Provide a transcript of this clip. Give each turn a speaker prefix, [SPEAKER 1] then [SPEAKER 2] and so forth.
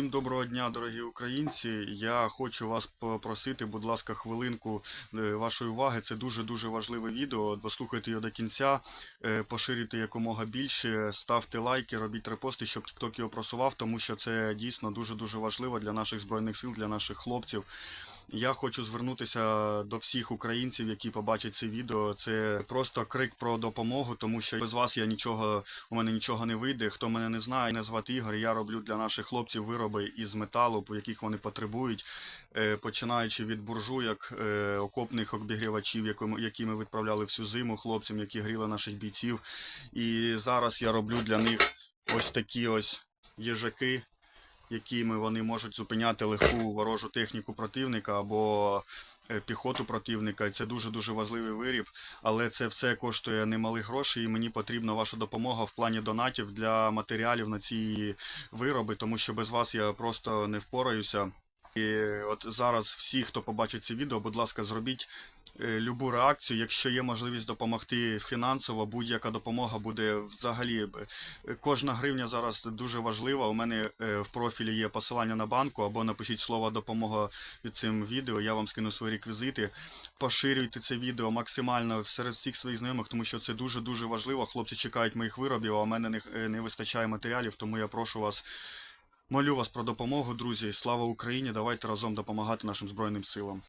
[SPEAKER 1] Всім доброго дня, дорогі українці. Я хочу вас попросити, будь ласка, хвилинку е, вашої уваги. Це дуже дуже важливе відео. Послухайте його до кінця, е, поширюйте якомога більше, ставте лайки, робіть репости, щоб TikTok його просував, тому що це дійсно дуже дуже важливо для наших збройних сил, для наших хлопців. Я хочу звернутися до всіх українців, які побачать це відео. Це просто крик про допомогу, тому що без вас я нічого у мене нічого не вийде. Хто мене не знає, мене звати Ігор. Я роблю для наших хлопців вироби із металу, по яких вони потребують, е, починаючи від буржуйок, е, окопних обігрівачів, які ми відправляли всю зиму хлопцям, які гріли наших бійців. І зараз я роблю для них ось такі ось їжаки, якими вони можуть зупиняти легку ворожу техніку противника або е, піхоту противника. Це дуже дуже важливий виріб. Але це все коштує немалих грошей, і мені потрібна ваша допомога в плані донатів для матеріалів на ці вироби, тому що без вас я просто не впораюся. І от зараз всі, хто побачить це відео, будь ласка, зробіть любу реакцію. Якщо є можливість допомогти фінансово, будь-яка допомога буде взагалі. е, Кожна гривня зараз дуже важлива. У мене е, в профілі є посилання на банку, або напишіть слово допомога під цим відео. Я вам скину свої реквізити. Поширюйте це відео максимально серед всіх своїх знайомих, тому що це дуже дуже важливо. Хлопці чекають моїх виробів, а у мене е, не вистачає матеріалів, тому я прошу вас. Молю вас про допомогу, друзі. Слава Україні! Давайте разом допомагати нашим збройним силам.